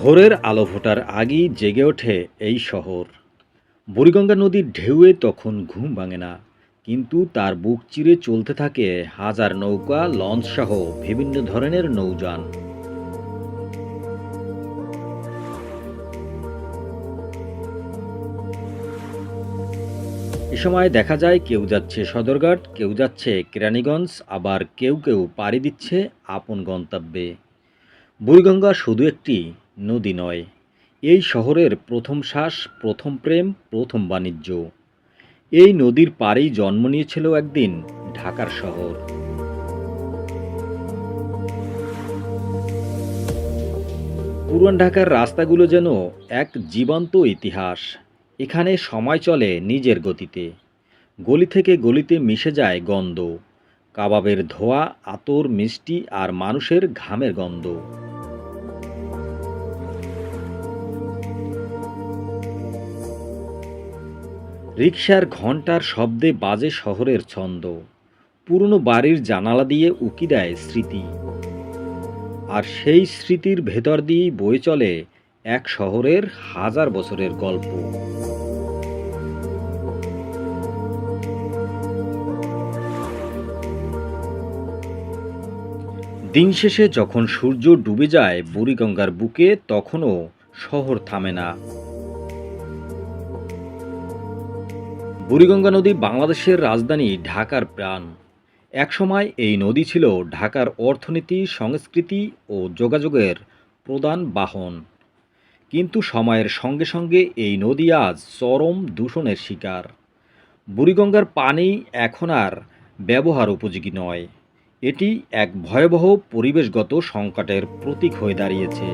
ভোরের আলো ফোটার আগেই জেগে ওঠে এই শহর। বুড়িগঙ্গা নদীর ঢেউয়ে তখন ঘুম ভাঙে না, কিন্তু তার বুক চিরে চলতে থাকে হাজার নৌকা, লঞ্চ সহ বিভিন্ন ধরনের নৌযান। এ সময় দেখা যায় কেউ যাচ্ছে সদরঘাট, কেউ যাচ্ছে কেরানীগঞ্জ, আবার কেউ কেউ পাড়ি দিচ্ছে আপন গন্তব্যে। বুড়িগঙ্গা শুধু একটি নদী নয়। এই শহরের প্রথম শ্বাস, প্রথম প্রেম, প্রথম বাণিজ্য। এই নদীর পাড়েই জন্ম নিয়েছিল একদিন ঢাকার শহর। পুরান ঢাকার রাস্তাগুলো যেন এক জীবন্ত ইতিহাস। এখানে সময় চলে নিজের গতিতে। গলি থেকে গলিতে মিশে যায় গন্ধ। কাবাবের ধোয়া, আতর, মিষ্টি আর মানুষের ঘামের গন্ধ। রিকশার ঘণ্টার শব্দে বাজে শহরের ছন্দ। পুরনো বাড়ির জানালা দিয়ে উকি দেয় স্মৃতি। আর সেই স্মৃতির ভেতর দিয়েই বয়ে চলে এক শহরের হাজার বছরের গল্প। দিন শেষে যখন সূর্য ডুবে যায় বুড়িগঙ্গার বুকে, তখনও শহর থামে না। বুড়িগঙ্গা নদী বাংলাদেশের রাজধানী ঢাকার প্রাণ। একসময় এই নদী ছিল ঢাকার অর্থনীতি, সংস্কৃতি ও যোগাযোগের প্রধান বাহন। কিন্তু সময়ের সঙ্গে সঙ্গে এই নদী আজ চরম দূষণের শিকার। বুড়িগঙ্গার পানি এখন আর ব্যবহার উপযোগী নয়। এটি এক ভয়াবহ পরিবেশগত সংকটের প্রতীক হয়ে দাঁড়িয়েছে।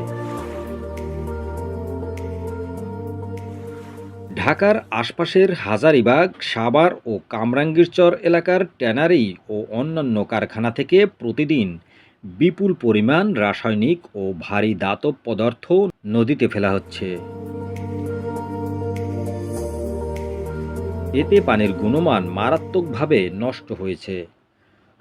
ঢাকার আশপাশের হাজারিবাগ, সাভার ও কামরাঙ্গীরচর এলাকার ট্যানারি ও অন্যান্য কারখানা থেকে প্রতিদিন বিপুল পরিমাণ রাসায়নিক ও ভারী দাতব পদার্থ নদীতে ফেলা হচ্ছে। এতে পানির গুণমান মারাত্মকভাবে নষ্ট হয়েছে।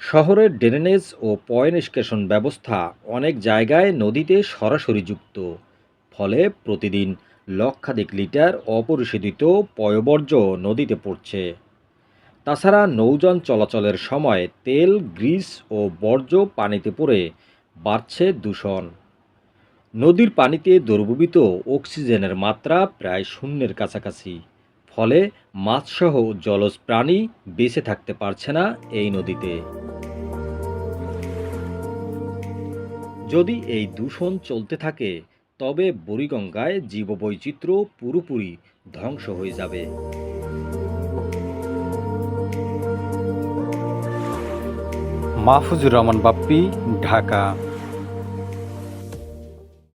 শহরের ড্রেনেজ ও পয় নিষ্কাশন ব্যবস্থা অনেক জায়গায় নদীতে সরাসরি যুক্ত, ফলে প্রতিদিন লক্ষাধিক লিটার অপরিশোধিত পয়বর্জ্য নদীতে পড়ছে। তাছাড়া নৌযান চলাচলের সময় তেল, গ্রিস ও বর্জ্য পানিতে পড়ে বাড়ছে দূষণ। নদীর পানিতে দ্রবীভূত অক্সিজেনের মাত্রা প্রায় শূন্যের কাছাকাছি, ফলে মাছসহ জলজ প্রাণী বেঁচে থাকতে পারছে না এই নদীতে। যদি এই দূষণ চলতে থাকে তবে বুড়িগঙ্গায় জীববৈচিত্র্য পুরোপুরি ধ্বংস হয়ে যাবে। মাহফুজুর রহমান বাপ্পি ঢাকা।